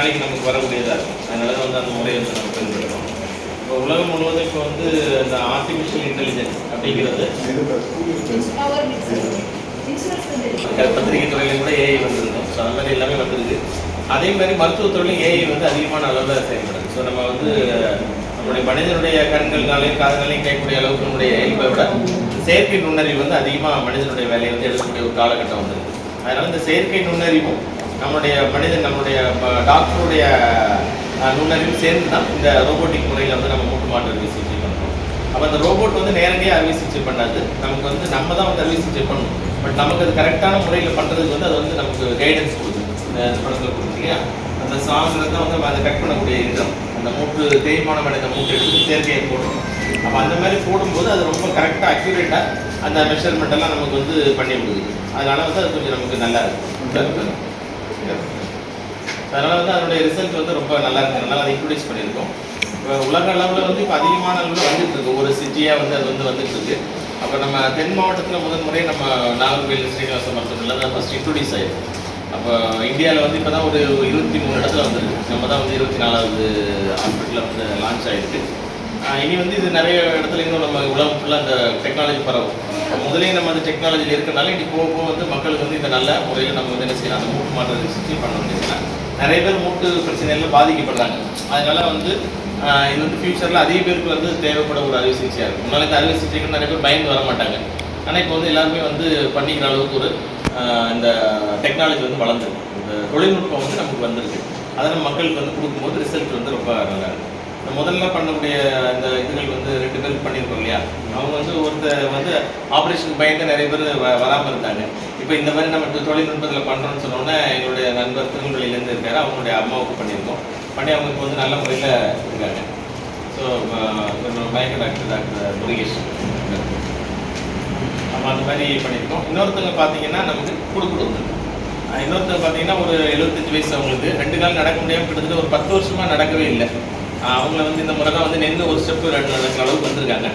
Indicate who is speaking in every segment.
Speaker 1: நாளைக்கு நமக்கு வரக்கூடியதாக இருக்கும். அதனால வந்து அந்த முறையை வந்து நம்ம பயன்படுத்துகிறோம் இப்போ உலகம் முழுவதும் இப்போ வந்து அந்த ஆர்டிஃபிஷியல் இன்டெலிஜென்ஸ் அப்படிங்கிறது பத்திரிகை துறையிலும் கூட ஏஐ வந்துருக்கும் ஸோ அந்த மாதிரி எல்லாமே வந்திருக்கு. அதே மாதிரி மருத்துவத்துறையிலும் ஏஐ வந்து அதிகமான அளவில் செயல்படுது. ஸோ நம்ம வந்து நம்மளுடைய மனிதனுடைய கண்கள்னாலையும் காதுகளையும் கேட்கக்கூடிய அளவுக்கு நம்முடைய இயல்பை விட செயற்கை நுண்ணறிவு வந்து அதிகமாக மனிதனுடைய வேலையை வந்து எடுக்கக்கூடிய ஒரு காலகட்டம் வந்திருக்கு. அதனால இந்த செயற்கை நுண்ணறிவும் நம்மளுடைய மனிதன் நம்மளுடைய டாக்டருடைய நுண்ணறிவு சேர்ந்து தான் இந்த ரோபோட்டிக் முறையில் வந்து நம்ம மூட்டு மாற்று அறுவை சிகிச்சை பண்ணுறோம் அப்போ அந்த ரோபோட் வந்து நேரடியாக அறுவை சிகிச்சை பண்ணாது. நமக்கு வந்து நம்ம தான் வந்து அறுவை சிகிச்சை பண்ணணும். பட் நமக்கு அது கரெக்டான முறையில் பண்ணுறதுக்கு வந்து அது வந்து நமக்கு கைடன்ஸ் கொடுக்குது. இந்த படத்தில் கொடுத்துருக்கீங்க அந்த சாங்கில் தான் வந்து அதை கட் பண்ணக்கூடிய இடம். அந்த மூட்டு தேய்மானம் அடைந்த மூட்டு எடுத்து செயற்கையை போடுறோம் அப்போ அந்த மாதிரி போடும்போது அது ரொம்ப கரெக்டாக அக்யூரேட்டாக அந்த மெஷர்மெண்ட் எல்லாம் நமக்கு வந்து பண்ணி முடியுது. அதனால வந்து அது கொஞ்சம் நமக்கு நல்லா இருக்கும். அதனால வந்து அதனுடைய ரிசல்ட் வந்து ரொம்ப நல்லா இருக்கு. அதனால அதை இன்ட்ரடியூஸ் பண்ணியிருக்கோம். இப்போ உலக அளவில் வந்து இப்போ அதிகமான அளவில் வந்துட்டு இருக்கு. ஒரு சிட்டியாக வந்து அது வந்து வந்துட்டு இருக்கு. அப்போ நம்ம தென் மாவட்டத்தில் முதன் முறை நம்ம நாகர்கோவில் ஸ்ரீனிவாச மருத்துவமனையில் தான் ஃபஸ்ட் இன்ட்ரடியூஸ் ஆயிருக்கு அப்போ இந்தியாவில் வந்து இப்போ தான் ஒரு இருபத்தி மூணு இடத்துல வந்துருக்கு. நம்ம தான் வந்து இருபத்தி நாலாவது ஹாஸ்பிட்டலில் வந்து லான்ச் ஆயிருக்கு. இனி வந்து இது நிறைய இடத்துல இன்னும் நம்ம உலகம் ஃபுல்லாக அந்த டெக்னாலஜி பரவும். முதலே நம்ம அந்த டெக்னாலஜி இருக்கிறனால இனி போக போக வந்து மக்களுக்கு வந்து இந்த நல்ல முறையில் நம்ம வந்து என்ன செய்யலாம் அந்த மூட்டு மாற்றத்தை சிகிச்சை பண்ண முடியுதுன்னா நிறைய பேர் மூட்டு பிரச்சனைகள் பாதிக்கப்படுறாங்க. அதனால வந்து இது வந்து ஃபியூச்சரில் அதிக பேருக்கு வந்து தேவைப்பட ஒரு அறுவை சிகிச்சையாக இருக்கும். முன்னாடி இந்த அறுவை சிகிச்சைக்கு நிறைய பேர் பயந்து வர மாட்டாங்க. ஆனால் இப்போ வந்து எல்லாருமே வந்து பண்ணிக்கிற அளவுக்கு ஒரு இந்த டெக்னாலஜி வந்து வளர்ந்துருக்கு. இந்த தொழில்நுட்பம் வந்து நமக்கு வந்திருக்கு. அதை நம்ம மக்களுக்கு வந்து கொடுக்கும்போது ரிசல்ட் வந்து ரொம்ப நல்லா முதல்ல பண்ணக்கூடிய இந்த இதுகள் வந்து ரெண்டு பேருக்கு பண்ணியிருக்கோம் இல்லையா? அவங்க வந்து ஒருத்தர் வந்து ஆப்ரேஷன் பயந்து நிறைய பேர் வ வராமல் இருந்தாங்க. இப்போ இந்த மாதிரி நம்ம தொழில்நுட்பத்தில் பண்ணுறோம்னு சொன்னோன்னே எங்களுடைய நண்பர் திருநெல்வேலியிலேருந்து இருக்காரு. அவங்களுடைய அம்மாவுக்கு பண்ணியிருக்கோம் பண்ணி அவங்களுக்கு வந்து நல்ல முறையில் இருக்காங்க. ஸோ பயங்கர டாக்டர் டாக்டர் முருகேஷ். நம்ம அந்த மாதிரி பண்ணியிருக்கோம் இன்னொருத்தவங்க பார்த்தீங்கன்னா நமக்கு குடுக்குடு வந்து இன்னொருத்தவங்க பார்த்தீங்கன்னா ஒரு எழுபத்தஞ்சு வயசு அவங்களுக்கு. ரெண்டு கால் நடக்க முடியாமல் கிட்டத்தட்ட ஒரு பத்து வருஷமாக நடக்கவே இல்லை. அவங்கள வந்து இந்த முறை தான் வந்து நின்று ஒரு ஸ்டெப்பு ரெண்டு நடக்கிற அளவுக்கு வந்திருக்காங்க.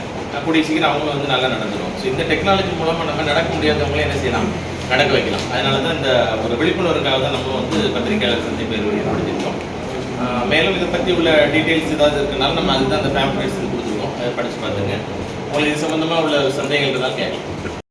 Speaker 1: கூடிய சீக்கிரம் அவங்களும் வந்து நல்லா நடந்துடும் ஸோ இந்த டெக்னாலஜி மூலமாக நம்ம நடக்க முடியாதவங்களே என்ன செய்யலாம்? நடக்க வைக்கலாம். அதனால தான் இந்த ஒரு விழிப்புணர்வுக்காக தான் நம்ம வந்து பத்திரிகையாளர் சந்திப்பு ஏற்படுத்தியிருக்கோம் ஆஹ் மேலும் இதை பற்றி உள்ள டீட்டெயில்ஸ் ஏதாவது இருக்குனாலும் நம்ம அதுதான் அந்த ஃபேம்ப்ளேட்ஸ் கொடுத்துருக்கோம் அதை படித்து பார்த்துங்க. உங்களுக்கு இது சம்மந்தமாக உள்ள சந்தேகங்கள் தான் கேட்கலாம்